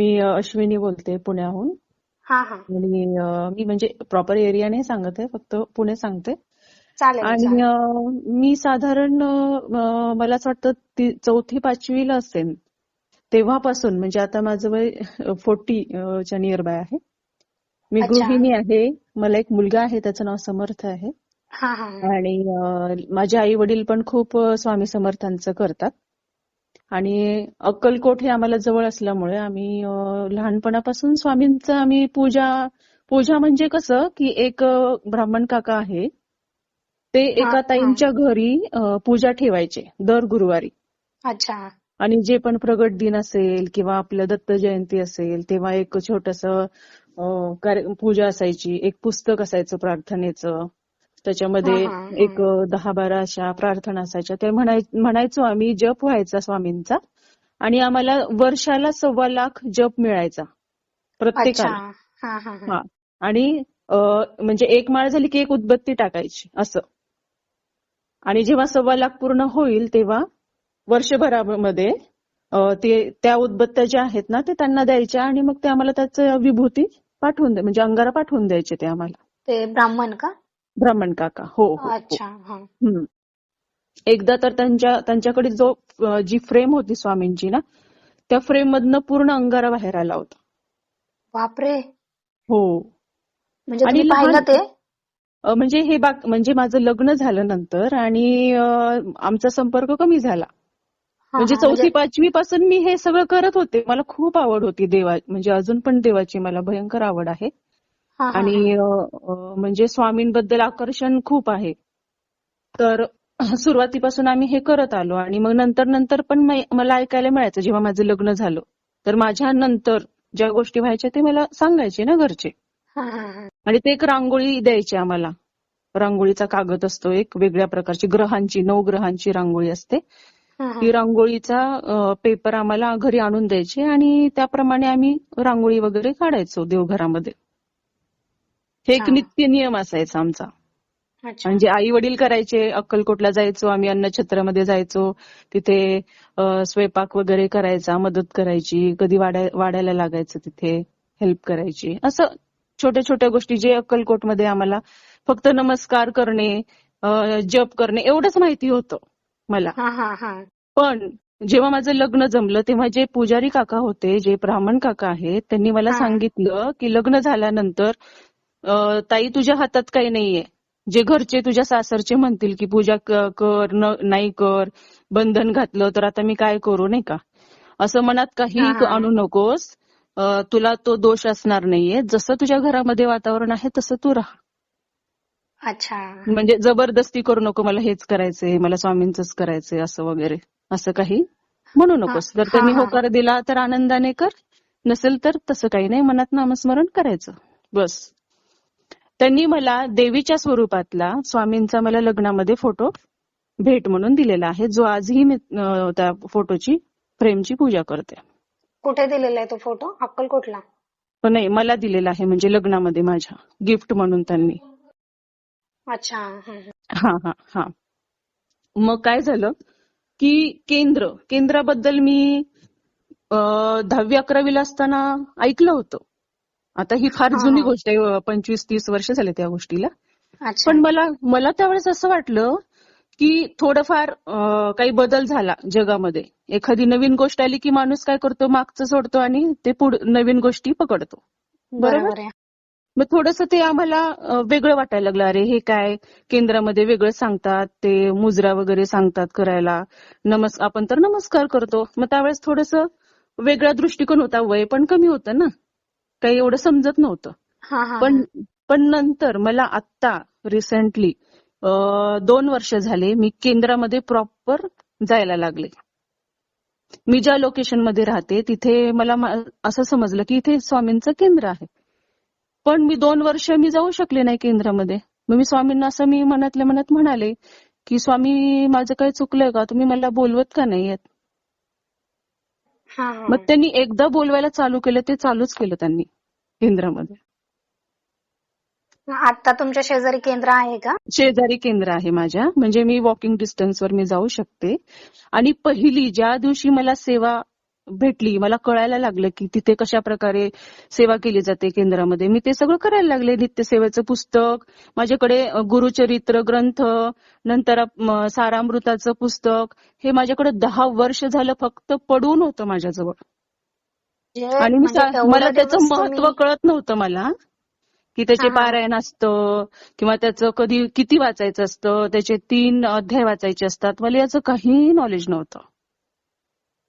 मी अश्विनी बोलते पुण्याहून. आणि मी म्हणजे प्रॉपर एरिया नाही सांगत आहे फक्त पुणे सांगते. आणि मी साधारण मला असं वाटतं ती चौथी पाचवीला असेल तेव्हापासून म्हणजे आता माझं वय फोर्टी च्या नियर बाय आहे. मी. गृहिणी आहे. मला एक मुलगा आहे त्याचं नाव समर्थ आहे. आणि माझे आई वडील पण खूप स्वामी समर्थांचं करतात. आणि अक्कलकोट हे आम्हाला जवळ असल्यामुळे आम्ही लहानपणापासून स्वामींचं आम्ही पूजा पूजा म्हणजे कसं की एक ब्राह्मण काका आहे ते एका. ताईंच्या घरी पूजा ठेवायचे दर गुरुवारी. अच्छा. आणि जे पण प्रगट दिन असेल किंवा आपलं दत्त जयंती असेल तेव्हा एक छोटस पूजा असायची एक पुस्तक असायचं प्रार्थनेचं. त्याच्यामध्ये. एक दहा बारा अशा प्रार्थना असायच्या. ते म्हणाय म्हणायचो आम्ही जप व्हायचा स्वामींचा आणि आम्हाला वर्षाला सव्वा लाख जप मिळायचा. प्रत्येकाला. आणि म्हणजे एक माळ झाली की एक उदबत्ती टाकायची असं. आणि जेव्हा सव्वा लाख पूर्ण होईल तेव्हा वर्षभरामध्ये ते त्या उदबत्त्या ज्या आहेत ना ते त्यांना द्यायच्या आणि मग ते आम्हाला त्याचं विभूती पाठवून द्या म्हणजे अंगारा पाठवून द्यायचे ते आम्हाला. ते ब्राह्मण का? ब्राह्मण काका. हो हो हो. अच्छा हा. हम्म. एकदा तर त्यांच्या त्यांच्याकडे जो अ, जी फ्रेम होती स्वामींची ना त्या फ्रेम मधनं पूर्ण अंगारा बाहेर आला होता. बापरे. हो. म्हणजे आणि तुम्ही लहान- पाहिलं ते? अ, म्हणजे हे बाक म्हणजे माझं लग्न झालं नंतर आणि अ, आमचा संपर्क कमी झाला. हा, म्हणजे हा, चौथी पाचवी पासून मी हे सगळं करत होते. मला खूप आवड होती देवा म्हणजे अजून पण देवाची मला भयंकर आवड आहे. आणि म्हणजे स्वामींबद्दल आकर्षण खूप आहे. तर सुरुवातीपासून आम्ही हे करत आलो आणि मग नंतर नंतर पण मला ऐकायला मिळायचं जेव्हा माझं लग्न झालं. तर माझ्या नंतर ज्या गोष्टी व्हायच्या ते मला सांगायचे ना घरचे. आणि ते एक रांगोळी द्यायची आम्हाला. रांगोळीचा कागद असतो एक वेगळ्या प्रकारची ग्रहांची नऊ ग्रहांची रांगोळी असते. ती रांगोळीचा पेपर आम्हाला घरी आणून द्यायचे आणि त्याप्रमाणे आम्ही रांगोळी वगैरे काढायचो देवघरामध्ये. हे एक. नित्य नियम असायचा आमचा. म्हणजे आई वडील करायचे अक्कलकोटला जायचो आम्ही अन्नछत्रामध्ये जायचो तिथे स्वयंपाक वगैरे करायचा मदत करायची कधी वाड्याला लागायचं तिथे हेल्प करायची. असं छोट्या छोट्या गोष्टी जे अक्कलकोटमध्ये आम्हाला फक्त नमस्कार करणे जप करणे एवढंच माहिती होतं मला. पण जेव्हा माझं लग्न जमलं तेव्हा जे पुजारी काका होते जे ब्राह्मण काका आहेत त्यांनी मला. सांगितलं की लग्न झाल्यानंतर ताई तुझ्या हातात काही नाहीये. जे घरचे तुझ्या सासरचे म्हणतील की पूजा कर नाही कर बंधन घातलं तर आता मी काय करू नाही का? असं मनात काही. आणू नकोस. तुला तो दोष असणार नाहीये. जसं तुझ्या घरामध्ये वातावरण आहे तसं तू राहा. अच्छा. म्हणजे जबरदस्ती करू नको मला हेच करायचंय मला स्वामींचंच करायचंय असं वगैरे. असं काही म्हणू नकोस. जर त्यांनी. होकार दिला तर आनंदाने कर. नसेल तर तसं काही नाही. मनात नामस्मरण करायचं. बस. त्यांनी मला देवीच्या स्वरूपातला स्वामींचा मला लग्नामध्ये फोटो भेट म्हणून दिलेला आहे. जो आजही मी त्या फोटोची फ्रेमची पूजा करते. कुठे दिलेला आहे तो फोटो? अक्कलकोटला नाही मला दिलेला आहे म्हणजे लग्नामध्ये माझ्या गिफ्ट म्हणून त्यांनी. अच्छा हं, हं. हा मग काय झालं की केंद्र केंद्राबद्दल मी दहावी अकरावीला असताना ऐकलं होतं. आता ही फार जुनी. गोष्ट आहे पंचवीस तीस वर्ष झाले त्या गोष्टीला. पण मला मला त्यावेळेस असं वाटलं की थोडंफार काही बदल झाला जगामध्ये. एखादी नवीन गोष्ट आली की माणूस काय करतो? मागचं सोडतो आणि ते पुढ नवीन गोष्टी पकडतो. बरोबर? मग थोडंसं ते आम्हाला वेगळं वाटायला लागलं. अरे हे काय? केंद्रामध्ये वेगळं सांगतात ते मुजरा वगैरे सांगतात करायला. नमस् आपण तर नमस्कार करतो. मग त्यावेळेस थोडंसं वेगळा दृष्टिकोन होता वय पण कमी होतं ना? काही एवढं समजत नव्हतं. पण. पण नंतर मला आत्ता रिसेंटली दोन वर्ष झाले मी केंद्रामध्ये प्रॉपर जायला लागले. मी ज्या लोकेशनमध्ये राहते तिथे मला असं समजलं की इथे स्वामींचं केंद्र आहे. पण मी दोन वर्ष मी जाऊ शकले नाही केंद्रामध्ये. मग मी स्वामींना असं मी मनातल्या मनात म्हणाले की स्वामी माझं काही चुकलंय का? तुम्ही मला बोलवत का नाहीयेत हा हा मग त्यांनी एकदा बोलवायला चालू केलं ते चालूच केलं त्यांनी केंद्रामध्ये. आता तुमच्या शेजारी केंद्र आहे का? शेजारी केंद्र आहे माझ्या. म्हणजे मी वॉकिंग डिस्टन्सवर मी जाऊ शकते. आणि पहिली ज्या दिवशी मला सेवा भेटली. मला कळायला लागलं की तिथे कशा प्रकारे सेवा केली जाते केंद्रामध्ये. मी ते सगळं करायला लागले. नित्यसेवेचं पुस्तक माझ्याकडे गुरुचरित्र ग्रंथ नंतर सारामृताचं पुस्तक. हे माझ्याकडे दहा वर्ष झालं फक्त पडून होतं माझ्याजवळ. आणि म्हणजे मला त्याचं महत्त्व कळत नव्हतं मला की त्याचे. पारायण असतं किंवा त्याचं कधी किती वाचायचं असतं त्याचे तीन अध्याय वाचायचे असतात. मला याचं काही नॉलेज नव्हतं.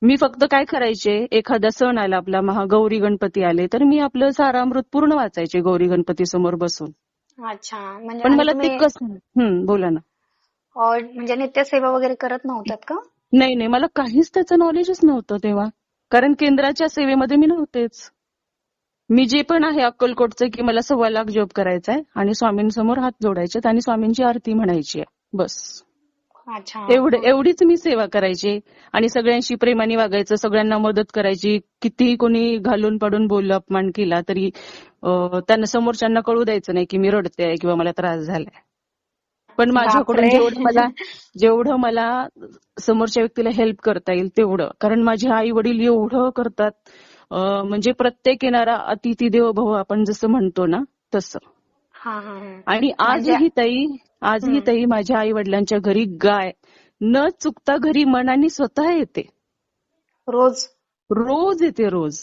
मी फक्त काय करायचे? एखादा सण आला आपला महा गौरी गणपती आले तर मी आपलं सारामृत पूर्ण वाचायचे गौरी गणपती समोर बसून. अच्छा म्हणजे पण मला ते कसं बोला ना. म्हणजे नित्यसेवा वगैरे करत नव्हतात का? नाही नाही मला काहीच त्याचं नॉलेजच नव्हतं तेव्हा. कारण केंद्राच्या सेवेमध्ये मी नव्हतेच. मी जे पण आहे अक्कलकोटचं की मला सव्वा लाख जॉब करायचा आहे आणि स्वामींसमोर हात जोडायचे आणि स्वामींची आरती म्हणायची आहे. बस. एवढे एवढीच मी सेवा करायची आणि सगळ्यांशी प्रेमाने वागायचं सगळ्यांना मदत करायची. कितीही कोणी घालून पाडून बोललं अपमान केला तरी त्यांना समोरच्यांना कळू द्यायचं नाही की मी रडते आहे किंवा मला त्रास झालाय. पण माझ्याकडून. जेवढं मला जेवढं मला समोरच्या व्यक्तीला हेल्प करता येईल तेवढं. कारण माझे आई वडील एवढं करतात म्हणजे प्रत्येक येणारा अतिथी देव आपण जसं म्हणतो ना तसं. आणि म्हणजे- आजही ताई आजही. ताई माझ्या आई वडिलांच्या घरी गाय न चुकता घरी मनाने स्वतः येते. रोज? रोज येते रोज.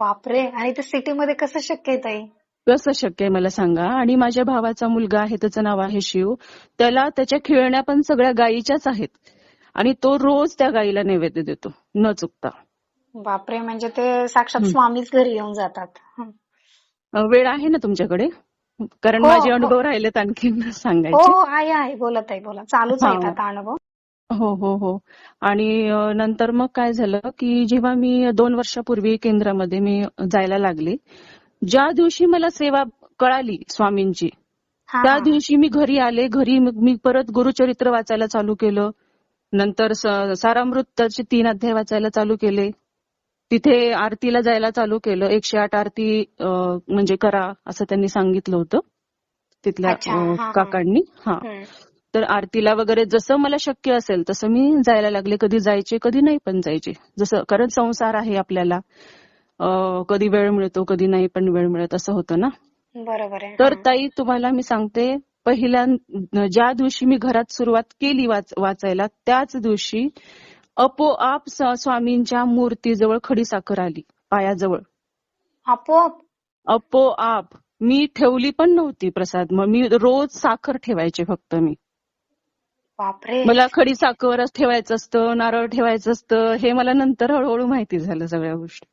बापरे! आणि ते सिटी मध्ये कसं शक्य आहे ताई? कसं शक्य आहे मला सांगा. आणि माझ्या भावाचा मुलगा आहे त्याचं नाव आहे शिव. त्याला त्याच्या खेळण्या पण सगळ्या गायीच्याच आहेत. आणि तो रोज त्या गायीला नैवेद्य देतो न चुकता. बापरे! म्हणजे ते साक्षात. स्वामीच घरी येऊन जातात. वेळ आहे ना तुमच्याकडे? कारण हो, माझे हो. अनुभव राहिलेत आणखीन हो सांगायचे. हो आहे आहे. बोलत आहे बोला. चालूच आहेत हा. आता अनुभव. हो हो हो. आणि नंतर मग काय झालं की जेव्हा मी दोन वर्षापूर्वी केंद्रामध्ये मी जायला लागले ज्या दिवशी मला सेवा कळाली स्वामींची त्या. दिवशी मी घरी आले. घरी मी परत गुरुचरित्र वाचायला चालू केलं. नंतर सारामृताचे तीन अध्याय वाचायला चालू केले. तिथे आरतीला जायला चालू केलं. एकशे आठ आरती म्हणजे करा असं त्यांनी सांगितलं होतं. तिथल्या. काकांनी. हा. तर आरतीला वगैरे जसं मला शक्य असेल तसं मी जायला लागले. कधी जायचे कधी नाही पण जायचे. जसं कारण संसार आहे आपल्याला. कधी वेळ मिळतो कधी नाही पण वेळ मिळत असं होतं ना. बरोबर तर. ताई तुम्हाला मी सांगते पहिल्या ज्या दिवशी मी घरात सुरुवात केली वाच वाचायला त्याच दिवशी आपोआप स्वामींच्या मूर्तीजवळ खडी साखर आली पायाजवळ. आपोआप? आपोआप. मी ठेवली पण नव्हती प्रसाद. मग मी रोज साखर ठेवायचे फक्त मी. बापरे. मला खडी साखरच ठेवायचं असतं नारळ ठेवायचं असतं हे मला नंतर हळूहळू माहिती झालं सगळ्या गोष्टी.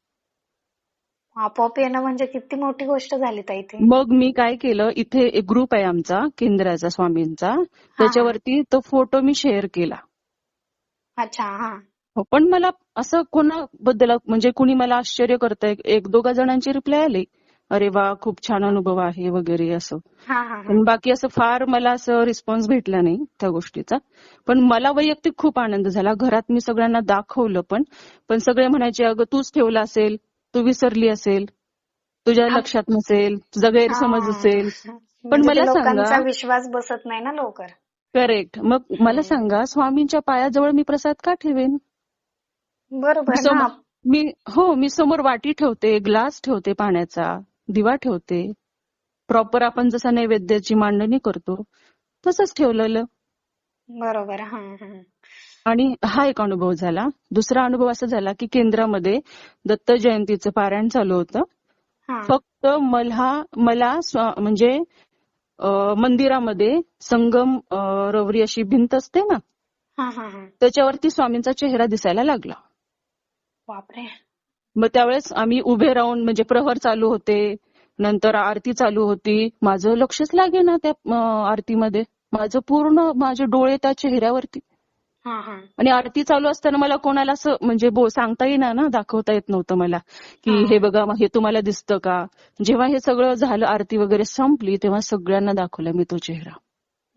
आपोआप येणं म्हणजे किती मोठी गोष्ट झाली ताई ती. मग मी काय केलं इथे एक ग्रुप आहे आमचा केंद्राचा स्वामींचा. त्याच्यावरती तो फोटो मी शेअर केला. अच्छा हा. हो, पण मला असं कोणाबद्दल म्हणजे कुणी मला आश्चर्य करतंय? एक दोघा जणांचे रिप्लाय आले. अरे वा खूप छान अनुभव आहे वगैरे असं. पण बाकी असं फार मला असं रिस्पॉन्स भेटला नाही त्या गोष्टीचा. पण मला वैयक्तिक खूप आनंद झाला. घरात मी सगळ्यांना दाखवलं पण. पण सगळे म्हणायचे अगं तूच ठेवला असेल तू विसरली असेल तुझ्या. लक्षात नसेल तुझा गैरसमज. असेल. म्हणजे मला ते सांगा- विश्वास बसत नाही ना लवकर. करेक्ट मग. मला सांगा स्वामींच्या पायाजवळ मी प्रसाद का ठेवेन? बरोबर मी हो. मी समोर वाटी ठेवते ग्लास ठेवते पाण्याचा दिवा ठेवते. प्रॉपर आपण जसा नैवेद्याची मांडणी करतो तसंच ठेवलेलं. बरोबर हा हा. आणि हा एक अनुभव झाला. दुसरा अनुभव असा झाला की केंद्रामध्ये दत्त जयंतीचं पारायण चालू होतं. हा. फक्त मला मला म्हणजे मंदिरामध्ये संगम रवरी अशी भिंत असते ना? त्याच्यावरती स्वामींचा चेहरा दिसायला लागला. बापरे. मग त्यावेळेस आम्ही उभे राहून म्हणजे प्रहर चालू होते नंतर आरती चालू होती. माझं लक्षच लागे ना त्या आरतीमध्ये. माझं पूर्ण माझे डोळे त्या चेहऱ्यावरती. आणि आरती चालू असताना मला कोणाला असं म्हणजे बो सांगता येईना ना दाखवता येत नव्हतं मला. की हा. हे बघा हे तुम्हाला दिसतं का? जेव्हा हे सगळं झालं आरती वगैरे संपली तेव्हा सगळ्यांना दाखवला मी तो चेहरा.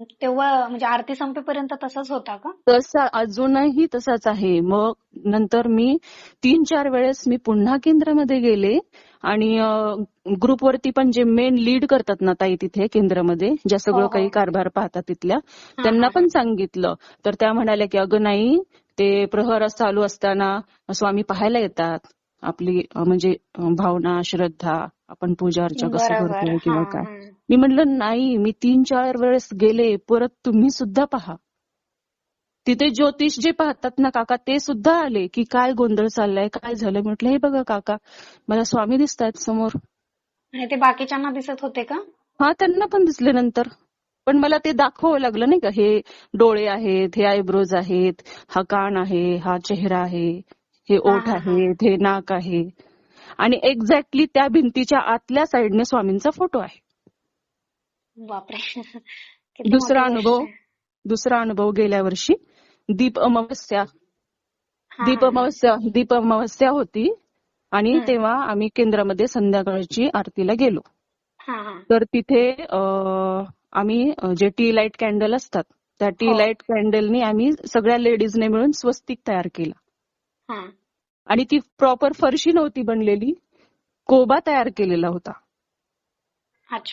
तेव्हा म्हणजे आरती संपेपर्यंत तसाच होता का? तसा अजूनही तसाच आहे. मग नंतर मी तीन चार वेळेस मी पुन्हा केंद्रामध्ये गेले आणि ग्रुपवरती पण जे मेन लीड करतात ना ताई तिथे केंद्रामध्ये ज्या हो, सगळं हो. काही कारभार पाहतात तिथल्या हा, त्यांना हा, पण सांगितलं. तर त्या म्हणाल्या की अगं नाही ते प्रहर चालू असताना स्वामी पाहायला येतात. आपली म्हणजे भावना श्रद्धा आपण पूजा अर्चा कसं करतो किंवा काय. मी म्हटलं नाही मी तीन चार वेळेस गेले परत तुम्ही सुद्धा पहा. तिथे ज्योतिष जे पाहतात ना काका ते सुद्धा आले की काय गोंधळ चाललाय काय झालं म्हटलं हे बघा काका मला स्वामी दिसतायत समोर. आणि ते बाकीच्यांना दिसत होते का? हा त्यांना पण दिसले नंतर. पण मला ते दाखवावं लागलं नाही का? हे डोळे आहेत हे आयब्रोज आहेत हा कान आहे हा चेहरा आहे. हे ओठ हा, हा. नाक आहे. आणि एक्झॅक्टली त्या भिंतीच्या आतल्या साईडने स्वामींचा फोटो आहे. दुसरा अनुभव आहे. दुसरा अनुभव गेल्या वर्षी दीप अमावस्या. दीप अमावस्या दीप अमावस्या होती. आणि. तेव्हा आम्ही केंद्रामध्ये संध्याकाळची आरतीला गेलो. तर तिथे आम्ही जे टी लाइट कॅन्डल असतात त्या टी. लाइट कॅन्डलनी आम्ही सगळ्या लेडीजने मिळून स्वस्तिक तयार केला. आणि ती प्रॉपर फरशी नव्हती बनलेली. कोबा तयार केलेला होता.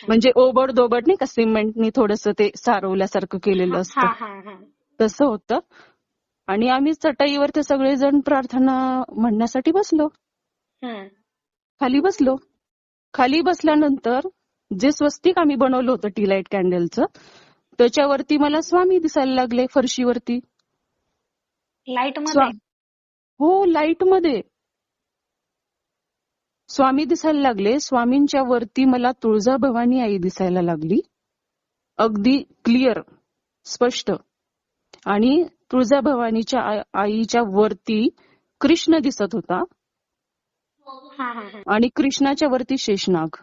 म्हणजे ओबड दोबड नाही का सिमेंटनी थोडस ते सारवल्यासारखं केलेलं असतं. तसं होतं. आणि आम्ही चटाईवर ते सगळेजण प्रार्थना म्हणण्यासाठी बसलो. खाली बसलो. खाली बसल्यानंतर जे स्वस्तिक आम्ही बनवलं होतं टी लाइट कॅन्डलचं त्याच्यावरती मला स्वामी दिसायला लागले फरशीवरती. लाइटमध्ये? हो लाइटमध्ये स्वामी दिसायला लागले. स्वामींच्या वरती मला तुळजाभवानी आई दिसायला लागली. अगदी क्लिअर स्पष्ट. आणि तुळजाभवानीच्या आईच्या वरती कृष्ण दिसत होता. आणि कृष्णाच्या वरती शेषनाग.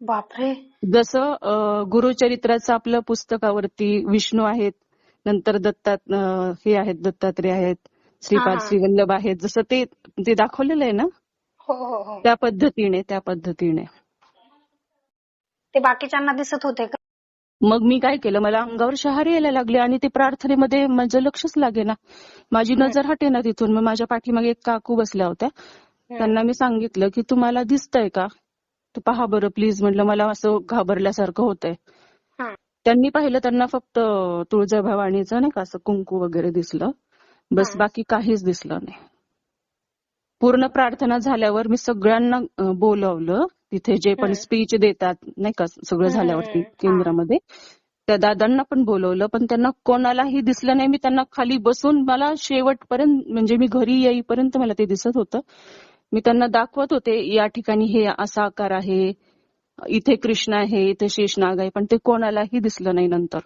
बापरे. जसं गुरुचरित्राचं आपलं पुस्तकावरती विष्णू आहेत नंतर दत्तात हे आहेत दत्तात्रय आहेत श्रीपाद. श्रीवल्लभ आहेत जसं ते ते दाखवलेलं आहे ना? हो हो हो. त्या पद्धतीने त्या पद्धतीने. ते बाकीच्यांना दिसत होते का? मग मी काय केलं? मला अंगावर शहारे यायला लागले आणि ते प्रार्थनेमध्ये माझं लक्षच लागेना माझी नजर हटेना तिथून. मग माझ्या पाठीमागे एक काकू बसल्या होत्या. त्यांना मी सांगितलं की तुम्हाला दिसतंय का? तू पहा बरं प्लीज म्हटलं मला असं घाबरल्यासारखं होतंय. त्यांनी पाहिलं त्यांना फक्त तुळजाभवानीचं नाही का असं कुंकू वगैरे दिसलं. बस. बाकी काहीच दिसलं नाही. पूर्ण प्रार्थना झाल्यावर मी सगळ्यांना बोलवलं. तिथे जे पण. स्पीच देतात नाही का सगळं झाल्यावरती. केंद्रामध्ये त्या दादांना पण बोलवलं. पण त्यांना कोणालाही दिसलं नाही. मी त्यांना खाली बसून मला शेवटपर्यंत म्हणजे मी घरी येईपर्यंत मला ते दिसत होतं. मी त्यांना दाखवत होते या ठिकाणी हे असा आकार आहे. इथे कृष्ण आहे इथे शेषनाग आहे पण ते कोणालाही दिसलं नाही नंतर.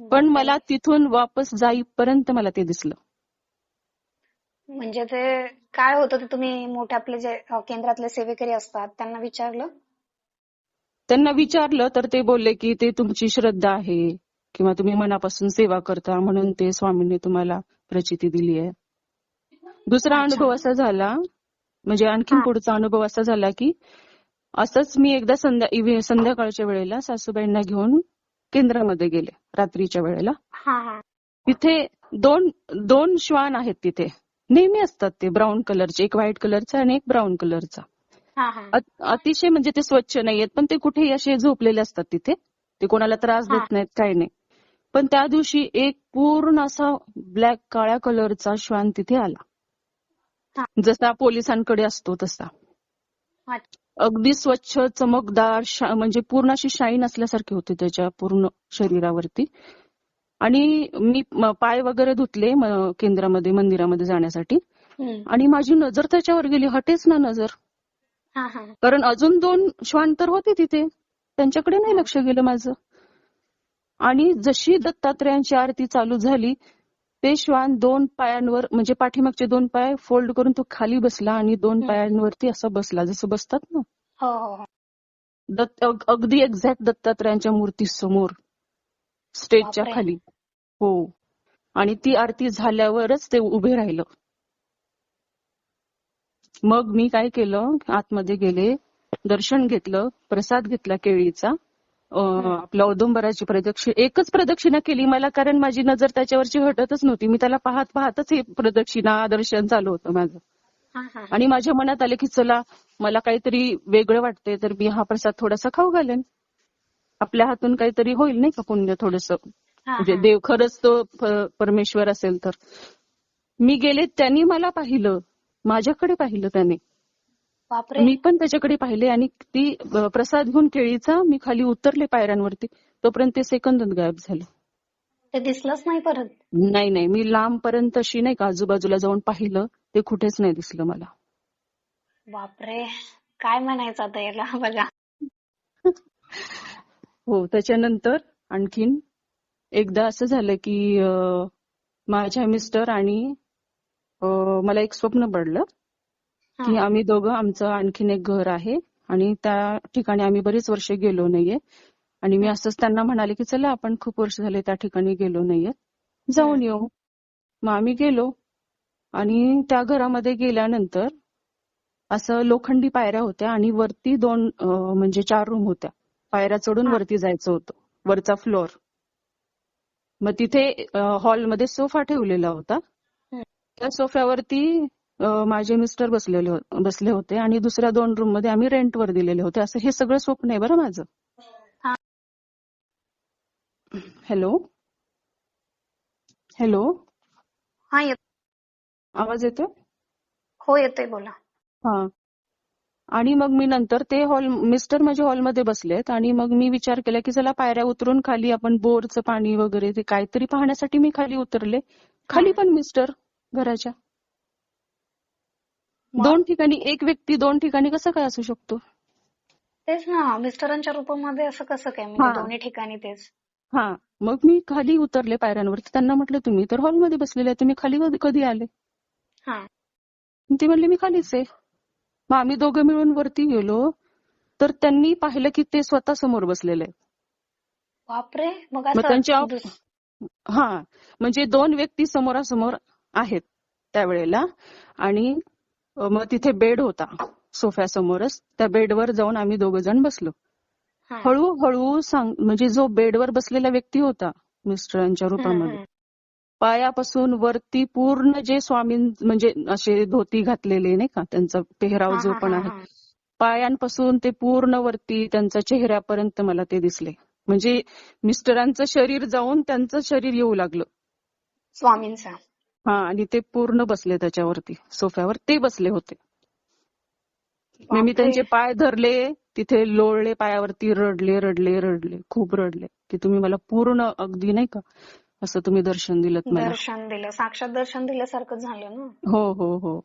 पण मला तिथून वापस जाईपर्यंत मला ते दिसलं. म्हणजे ते काय होतं ते तुम्ही मोठे आपले जे केंद्रातले सेवेकरी असतात त्यांना विचारलं? त्यांना विचारलं तर ते बोलले की ते तुमची श्रद्धा आहे किंवा तुम्ही मनापासून सेवा करता म्हणून ते स्वामींनी तुम्हाला प्रचिती दिली आहे. दुसरा. अनुभव असा झाला म्हणजे आणखीन हा. पुढचा अनुभव असा झाला की असंच मी एकदा संध्या संध्याकाळच्या वेळेला सासूबाईंना घेऊन केंद्रामध्ये गेले रात्रीच्या वेळेला. तिथे दोन दोन श्वान आहेत तिथे. नेहमी असतात ते ब्राऊन कलरचे एक व्हाईट कलरचा आणि एक ब्राऊन कलरचा. अत- अतिशय म्हणजे ते स्वच्छ नाहीयेत पण ते कुठेही असे झोपलेले असतात तिथे. ते कोणाला त्रास. देत नाहीत काही नाही. पण त्या दिवशी एक पूर्ण असा ब्लॅक काळ्या कलरचा श्वान तिथे आला. जसा पोलिसांकडे असतो तसा. अगदी स्वच्छ चमकदार म्हणजे पूर्ण अशी शाईन असल्यासारखी होती त्याच्या पूर्ण शरीरावरती. आणि मी पाय वगैरे धुतले केंद्रामध्ये मंदिरामध्ये जाण्यासाठी. आणि माझी नजर त्याच्यावर गेली हटेच ना नजर. हा हा. कारण अजून दोन श्वान तर होते तिथे. त्यांच्याकडे नाही लक्ष गेलं माझं. आणि जशी दत्तात्रयांची आरती चालू झाली ते श्वान दोन पायांवर म्हणजे पाठीमागचे दोन पाय फोल्ड करून तो खाली बसला आणि दोन. पायांवरती असा बसला जसं बसतात ना. हो हो हो. दत्त अग- अगदी एक्झॅक्ट दत्तात्रयांच्या मूर्ती समोर स्टेजच्या. खाली. हो. आणि ती आरती झाल्यावरच ते उभे राहिलं. मग मी काय केलं? आतमध्ये गेले दर्शन घेतलं प्रसाद घेतला केळीचा. आपल्या औदुंबराची प्रदक्षिणा एकच प्रदक्षिणा केली मला कारण माझी नजर त्याच्यावरची हटतच नव्हती. मी त्याला पाहत पाहतच हे प्रदक्षिणा दर्शन चालू होतं माझं. आणि माझ्या मनात आले की चला मला काहीतरी वेगळं वाटतंय तर मी हा प्रसाद थोडासा खाऊ घालेन. आपल्या हातून काहीतरी होईल नाही का पुण्य थोडस? म्हणजे. देव खरंच तो परमेश्वर असेल तर. मी गेले त्यांनी मला पाहिलं. माझ्याकडे पाहिलं त्याने. मी पण त्याच्याकडे पाहिले आणि ती प्रसाद घेऊन केळीचा मी खाली उतरले पायऱ्यांवरती. तोपर्यंत ते सेकंदच गायब झालं. ते दिसलंच नाही परत? नाही नाही. मी लांबपर्यंत अशी नाही का आजूबाजूला जाऊन पाहिलं ते कुठेच नाही दिसलं मला. बापरे. काय म्हणायचं आता याला? बघा. हो त्याच्यानंतर आणखीन एकदा असं झालं की माझ्या मिस्टर आणि मला एक स्वप्न पडलं. की. आम्ही दोघं आमचं आणखीन एक घर आहे आणि त्या ठिकाणी आम्ही बरीच वर्ष गेलो नाहीये. आणि मी असंच त्यांना म्हणाले की चला आपण खूप वर्ष झाले त्या ठिकाणी गेलो नाहीये. जाऊन येऊ. मग आम्ही गेलो आणि त्या घरामध्ये गेल्यानंतर असं लोखंडी पायऱ्या होत्या आणि वरती दोन म्हणजे चार रूम होत्या. पायऱ्या चढून. वरती जायचं होतं. वरचा फ्लोअर मग तिथे हॉलमध्ये सोफा ठेवलेला होता. त्या सोफ्यावरती माझे मिस्टर बसलेले हो- बसले होते आणि दुसऱ्या दोन रूममध्ये आम्ही रेंटवर दिलेले होते. असं हे सगळं स्वप्न आहे बरं माझं. हा. हॅलो हॅलो हा येत आवाज येतोय? हो येतोय बोला. हा. आणि मग मी नंतर ते हॉल मिस्टर माझ्या हॉलमध्ये बसलेत आणि मग मी विचार केला की चला पायऱ्या उतरून खाली आपण बोरचं पाणी वगैरे ते काहीतरी पाहण्यासाठी मी खाली उतरले. खाली पण मिस्टर घराच्या? दोन ठिकाणी एक व्यक्ती दोन ठिकाणी कसं काय असू शकतो? तेच ना मिस्टरांच्या रूपामध्ये असं कसं काय. म्हणजे दोन्ही ठिकाणी तेच. हा. मग मी खाली उतरले पायऱ्यांवरती त्यांना म्हटलं तुम्ही तर हॉलमध्ये बसलेले तुम्ही खाली कधी- आले? हा. ते म्हणले मी खालीच आहे. मग आम्ही दोघं मिळून वरती गेलो. तर त्यांनी पाहिलं की ते स्वतः समोर बसलेले बापरे. मग त्यांच्या हा. म्हणजे दोन व्यक्ती समोरासमोर आहेत त्यावेळेला. आणि मग तिथे बेड होता सोफ्यासमोरच त्या बेडवर जाऊन आम्ही दोघं जण बसलो. हळूहळू सांग म्हणजे जो बेडवर बसलेला व्यक्ती होता मिस्टरांच्या रूपामध्ये. पायापासून वरती पूर्ण जे स्वामी म्हणजे असे धोती घातलेले नाही का त्यांचा पेहराव जो पण आहे. पायांपासून ते पूर्ण वरती त्यांच्या चेहऱ्यापर्यंत मला ते दिसले म्हणजे मिस्टरांचं शरीर जाऊन त्यांचं शरीर येऊ लागलं स्वामींचा हा आणि ते पूर्ण बसले त्याच्यावरती सोफ्यावर. ते बसले होते. मग मी. त्यांचे पाय धरले तिथे लोळले पायावरती रडले रडले रडले खूप रडले. की तुम्ही मला पूर्ण अगदी नाही का असं तुम्ही दर्शन दिलं मला. दर्शन दिलं साक्षात दर्शन दिल्यासारखं झालं ना. हो हो हो.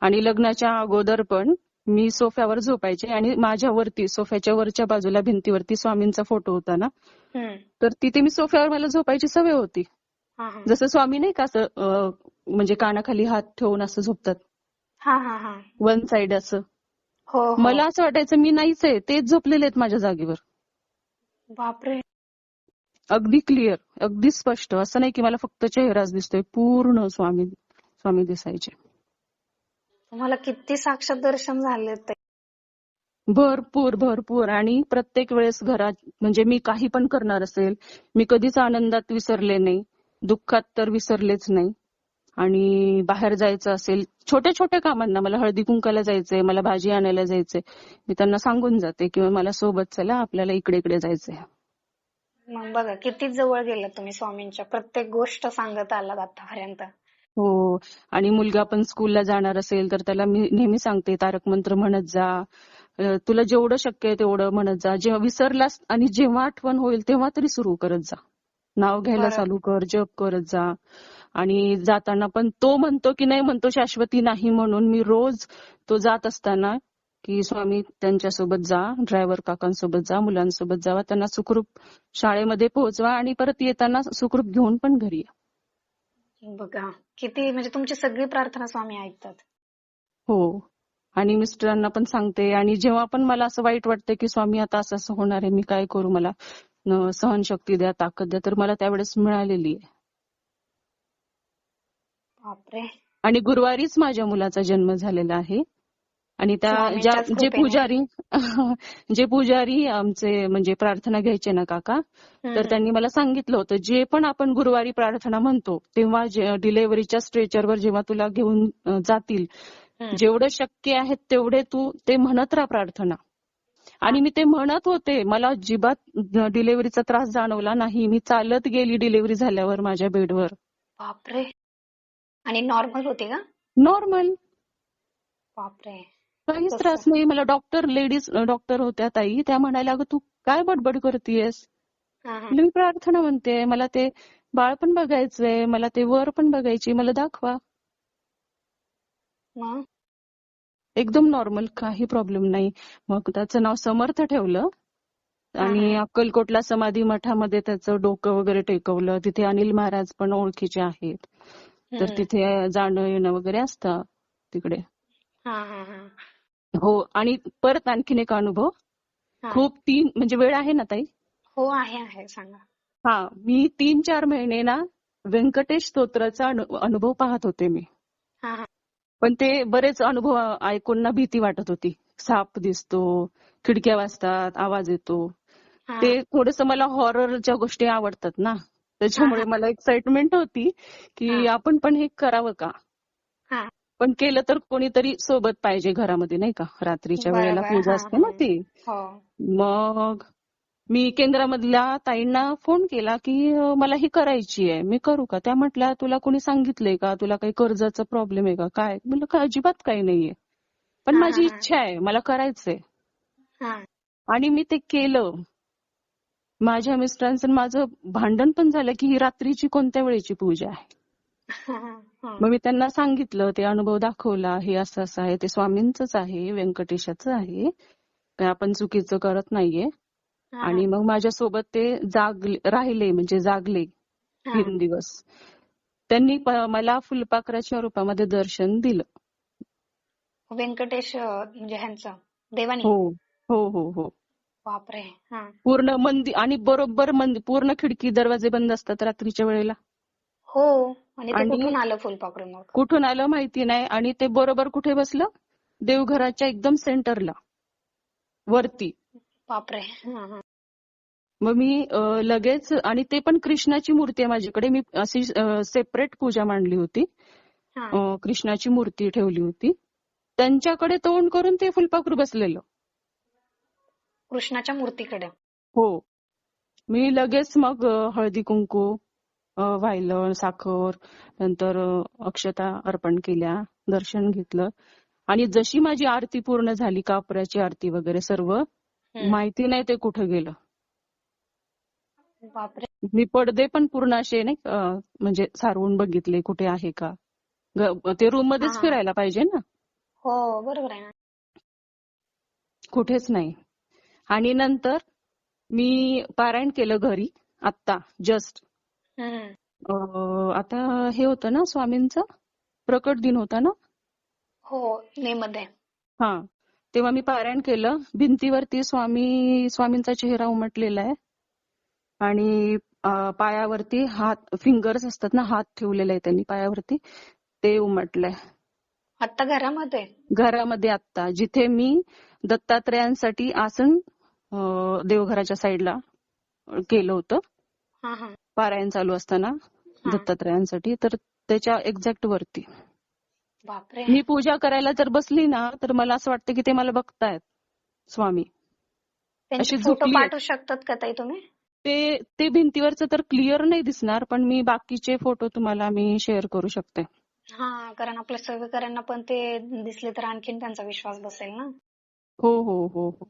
आणि लग्नाच्या अगोदर पण मी सोफ्यावर झोपायचे आणि माझ्या वरती सोफ्याच्या वरच्या बाजूला भिंतीवरती स्वामींचा फोटो होता ना. तर तिथे मी सोफ्यावर मला झोपायची सवय होती. जसं स्वामी नाही का असं म्हणजे कानाखाली हात ठेवून असं झोपतात. हा हा हा. वन साइड असं. हो हो. मला असं वाटायचं मी नाहीच आहे. तेच झोपलेले आहेत माझ्या जागेवर. बापरे. अगदी क्लिअर अगदी स्पष्ट. असं नाही की मला फक्त चेहराच दिसतोय. पूर्ण स्वामी स्वामी दिसायचे. तुम्हाला किती साक्षात दर्शन झाले ते भरपूर भरपूर. आणि प्रत्येक वेळेस घरात म्हणजे मी काही पण करणार असेल मी कधीच आनंदात विसरले नाही. दुःखात तर विसरलेच नाही. आणि बाहेर जायचं असेल छोट्या छोट्या कामांना मला हळदी कुंकाला जायचंय मला भाजी आणायला जायचंय. मी त्यांना सांगून जाते किंवा मला सोबत चला आपल्याला इकडे इकडे जायचंय. मग बघा किती जवळ गेला तुम्ही स्वामींच्या प्रत्येक गोष्ट सांगत आलात आतापर्यंत. हो आणि मुलगा पण स्कूलला जाणार असेल तर त्याला मी नेहमी सांगते तारक मंत्र म्हणत जा. तुला जेवढं शक्य आहे तेवढं म्हणत जा. जेव्हा विसरलास आणि जेव्हा आठवण होईल तेव्हा तरी सुरू करत जा. नाव घ्यायला. चालू कर जप करत जा. आणि जाताना पण तो म्हणतो की नाही म्हणतो शाश्वती नाही म्हणून मी रोज तो जात असताना की स्वामी त्यांच्यासोबत जा ड्रायव्हर काकांसोबत जा मुलांसोबत जावा त्यांना सुखरूप शाळेमध्ये पोहोचवा आणि परत येताना सुखरूप घेऊन पण घरी या. बघा किती म्हणजे तुमची सगळी प्रार्थना स्वामी ऐकतात. हो. आणि मिस्टरांना पण सांगते आणि जेव्हा पण मला असं वाईट वाटतं की स्वामी आता असं असं होणार आहे मी काय करू मला? सहनशक्ती द्या ताकद द्या तर मला त्यावेळेस मिळालेली आहे आणि गुरुवारीच माझ्या मुलाचा जन्म झालेला आहे आणि त्या ज्या जे. पुजारी जे पुजारी आमचे म्हणजे प्रार्थना घ्यायचे ना काका तर. त्यांनी मला सांगितलं होतं जे पण आपण गुरुवारी प्रार्थना म्हणतो तेव्हा डिलेव्हरीच्या स्ट्रेचरवर जेव्हा तुला घेऊन जातील. जेवढं शक्य आहे तेवढे तू ते म्हणत राहा प्रार्थना आणि मी ते म्हणत होते मला अजिबात डिलिव्हरीचा त्रास जाणवला नाही. मी चालत गेली डिलिव्हरी झाल्यावर माझ्या बेडवर. बापरे. आणि नॉर्मल होती का? नॉर्मल. बापरे. काहीच. त्रास नाही. मला डॉक्टर लेडीज डॉक्टर होत्या ताई. त्या म्हणायला अगं तू काय बडबड करतेयस? मी प्रार्थना म्हणते मला ते बाळ पण बघायचंय. मला ते वर पण बघायची. मला दाखवा. एकदम नॉर्मल काही प्रॉब्लेम नाही. मग त्याचं नाव समर्थ ठेवलं. आणि. अक्कलकोटला समाधी मठामध्ये त्याचं डोकं वगैरे टेकवलं. तिथे अनिल महाराज पण ओळखीचे आहेत. तर. तिथे जाणं येणं वगैरे असतं तिकडे. हा हा हा. हो आणि परत आणखीन एक अनुभव. खूप तीन म्हणजे वेळ आहे ना ताई? हो आहे आहे. सांगा. हा मी तीन चार महिने ना व्यंकटेश स्तोत्राचा अनु- अनुभव पाहत होते मी. पण ते बरेच अनुभव ऐकून ना भीती वाटत होती साप दिसतो खिडक्या वाजतात आवाज येतो. ते थोडस मला हॉररच्या गोष्टी आवडतात ना त्याच्यामुळे मला एक्साइटमेंट होती की. आपण पण हे करावं का. पण केलं तर कोणीतरी सोबत पाहिजे घरामध्ये नाही का रात्रीच्या. वेळेला पूजा असते ना. ती हो मग मी केंद्रामधल्या ताईंना फोन केला की मला ही करायची आहे. मी करू का? त्या म्हटल्या तुला कोणी सांगितलंय का? तुला काही कर्जाचा प्रॉब्लेम आहे का? काय? म्हणलं का अजिबात काही नाहीये. पण माझी. इच्छा आहे. मला करायचंय. आणि मी ते केलं. माझ्या मिस्टरांचं माझं भांडण पण झालं की ही रात्रीची कोणत्या वेळेची पूजा आहे. मग मी त्यांना सांगितलं ते अनुभव दाखवला हे असं असं आहे ते स्वामींचंच आहे व्यंकटेशाचं आहे. आपण चुकीचं करत नाहीये. आणि मग माझ्यासोबत ते जागले राहिले म्हणजे जागले. तीन दिवस. त्यांनी मला फुलपाखराच्या रूपामध्ये दर्शन दिलं. व्यंकटेश म्हणजे ह्यांचं देवानी? हो हो हो हो. बापरे हा. पूर्ण मंदिर आणि बरोबर मंदिर पूर्ण खिडकी दरवाजे बंद असतात रात्रीच्या वेळेला. हो कुठून आलं फुलपाखरू मग कुठून आलं माहिती नाही आणि ते बरोबर कुठे बसलं? देवघराच्या एकदम सेंटरला. वरती. बापरे. हा हा मग मी लगेच आणि ते पण कृष्णाची मूर्ती आहे माझ्याकडे. मी अशी सेपरेट पूजा मांडली होती. कृष्णाची मूर्ती ठेवली होती. त्यांच्याकडे तोंड करून ते फुलपाखरू बसलेलं. कृष्णाच्या मूर्तीकडे. हो. मी लगेच मग हळदी कुंकू वाहिलं साखर नंतर अक्षता अर्पण केल्या दर्शन घेतलं. आणि जशी माझी आरती पूर्ण झाली कापराची आरती वगैरे सर्व. माहिती नाही ते कुठं गेलं. बापरे. मी पडदे पण पूर्ण असे नाही म्हणजे सारवून बघितले कुठे आहे का. ते रूम मध्येच. फिरायला पाहिजे ना. हो बरोबर आहे ना. कुठेच नाही. आणि नंतर मी पारायण केलं घरी आत्ता जस्ट. आता हे होतं ना स्वामींचं प्रकट दिन होता ना. हो मे मध्ये. हा. तेव्हा मी पारायण केलं. भिंतीवरती स्वामी स्वामींचा चेहरा उमटलेला आहे. आणि पायावरती हात फिंगर्स असतात ना हात ठेवलेला आहे त्यांनी पायावरती. ते उमटलंय. आता घरामध्ये? घरामध्ये आत्ता. जिथे मी दत्तात्रयांसाठी आसन देवघराच्या साईडला केलं होतं. हा हा. पारायण चालू असताना. दत्तात्रयांसाठी. तर त्याच्या एक्झॅक्ट वरती. मी पूजा करायला जर बसली ना तर मला असं वाटतं की ते मला बघतायत स्वामी. अशी फोटो. पाठवू शकतात का ताई तुम्ही? ते ते भिंतीवरचं तर क्लिअर नाही दिसणार पण मी बाकीचे फोटो तुम्हाला मी शेअर करू शकते. हा कारण आपल्या सेवेकऱ्यांना पण ते दिसले तर आणखीन त्यांचा विश्वास बसेल ना? हो हो हो हो.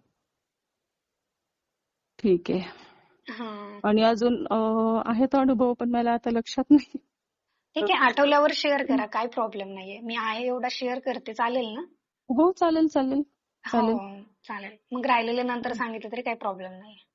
ठीक आहे. हा. आणि अजून आहेत अनुभव पण मला आता लक्षात नाही. ठीक आहे आठवल्यावर शेअर करा काय प्रॉब्लेम नाहीये. मी आहे एवढा शेअर करते चालेल ना? हो चालेल चालेल हो चालेल. मग राहिलेले नंतर सांगितलं तरी काही प्रॉब्लेम नाही